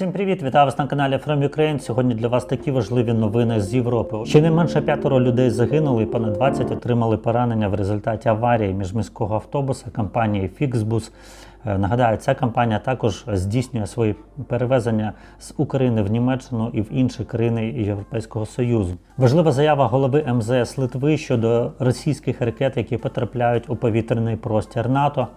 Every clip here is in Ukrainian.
Всім привіт! Вітаю вас на каналі From Ukraine. Сьогодні для вас такі важливі новини з Європи. Щонайменше п'ятеро людей загинули, і понад 20 отримали поранення в результаті аварії міжміського автобуса компанії Flixbus. Е, Нагадаю, ця компанія також здійснює свої перевезення з України в Німеччину і в інші країни Європейського Союзу. Важлива заява голови МЗС Литви щодо російських ракет, які потрапляють у повітряний простір НАТО.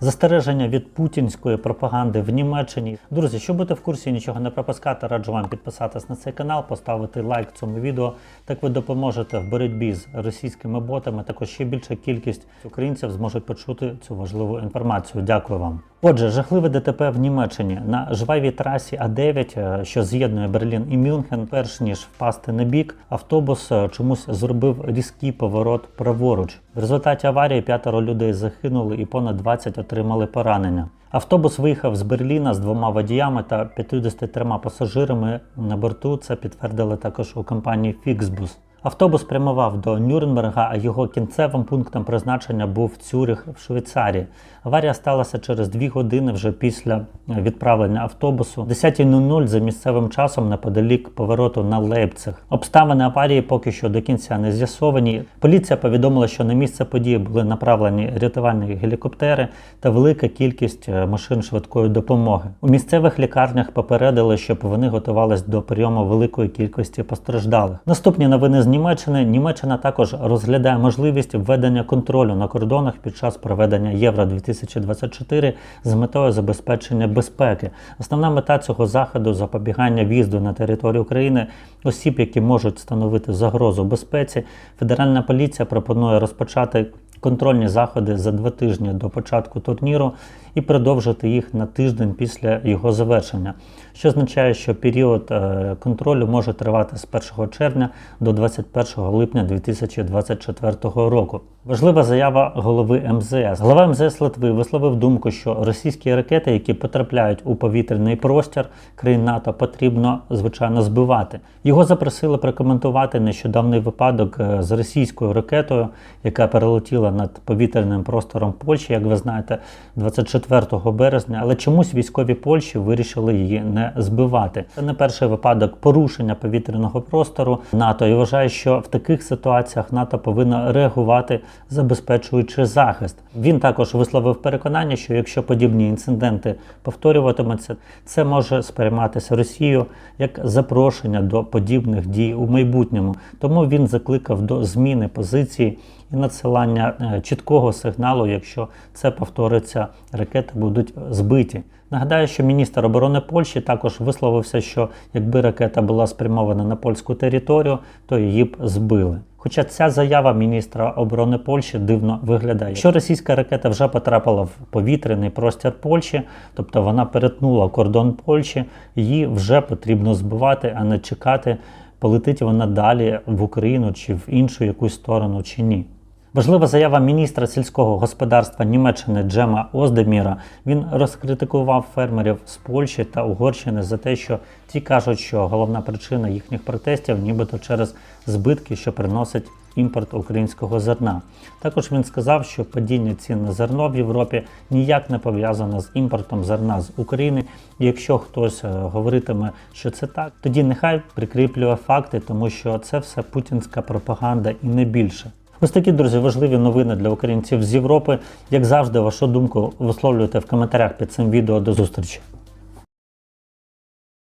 Застереження від путінської пропаганди в Німеччині. Друзі, щоб бути в курсі нічого не пропускати, раджу вам підписатись на цей канал, поставити лайк цьому відео. Так ви допоможете в боротьбі з російськими ботами. Також ще більша кількість українців зможуть почути цю важливу інформацію. Дякую вам. Отже, жахливе ДТП в Німеччині на жвавій трасі А9, е, що з'єднує Берлін і Мюнхен, перш ніж впасти на бік, автобус е, чомусь зробив різкий поворот праворуч. В результаті аварії п'ятеро людей загинули і понад 20 отримали поранення. Автобус виїхав з Берліна з двома водіями та 53 пасажирами на борту. Це підтвердили також у компанії Flixbus. Автобус прямував до Нюрнберга, а його кінцевим пунктом призначення був Цюрих в Швейцарії. Аварія сталася через дві години вже після відправлення автобусу. О 10.00 за місцевим часом неподалік повороту на Лейпциг. Обставини аварії поки що до кінця не з'ясовані. Поліція повідомила, що на місце події були направлені рятувальні гелікоптери та велика кількість е, машин швидкої допомоги. У місцевих лікарнях попередили, щоб вони готувались до прийому великої кількості постраждалих. Наступні новини з Німеччини. Німеччина також розглядає можливість введення контролю на кордонах під час проведення Євро 2024 з метою забезпечення безпеки. Основна мета цього заходу запобігання в'їзду на територію України осіб, які можуть становити загрозу безпеці. Федеральна поліція пропонує розпочати. Контрольні заходи за два тижні до початку турніру і продовжити їх на тиждень після його завершення, що означає, що період е, контролю може тривати з 1 червня до 21 липня 2024 року. Важлива заява голови МЗС. Голова МЗС Литви висловив думку, що російські ракети, які потрапляють у повітряний простір країн НАТО, потрібно звичайно збивати. Його запросили прокоментувати нещодавний випадок е, з російською ракетою, яка перелетіла над повітряним простором Польщі, як ви знаєте, 24 березня. Але чомусь військові Польщі вирішили її не збивати. Це не перший випадок порушення повітряного простору НАТО. І вважає, що в таких ситуаціях НАТО повинно реагувати, забезпечуючи захист. Він також висловив переконання, що якщо подібні інциденти повторюватимуться, це може сприйматися Росією як запрошення до подібних дій у майбутньому. Тому він закликав до зміни позиції і надсилання е, чіткого сигналу, якщо це повториться, ракети будуть збиті. Нагадаю, що міністр оборони Польщі також висловився, що якби ракета була спрямована на польську територію, то її б збили. Хоча ця заява міністра оборони Польщі дивно виглядає. Якщо російська ракета вже потрапила в повітряний простір Польщі, тобто вона перетнула кордон Польщі, її вже потрібно збивати, а не чекати, полетить вона далі в Україну чи в іншу якусь сторону чи ні. Важлива заява міністра сільського господарства Німеччини Джема Оздеміра. Він розкритикував фермерів з Польщі та Угорщини за те, що ті кажуть, що головна причина їхніх протестів, нібито через збитки, що приносить імпорт українського зерна. Також він сказав, що падіння цін на зерно в Європі ніяк не пов'язано з імпортом зерна з України. Якщо хтось е, говоритиме, що це так, тоді нехай прикріплює факти, тому що це все путінська пропаганда і не більше. Ось такі друзі важливі новини для українців з Європи. Як завжди, вашу думку висловлюйте в коментарях під цим відео. До зустрічі.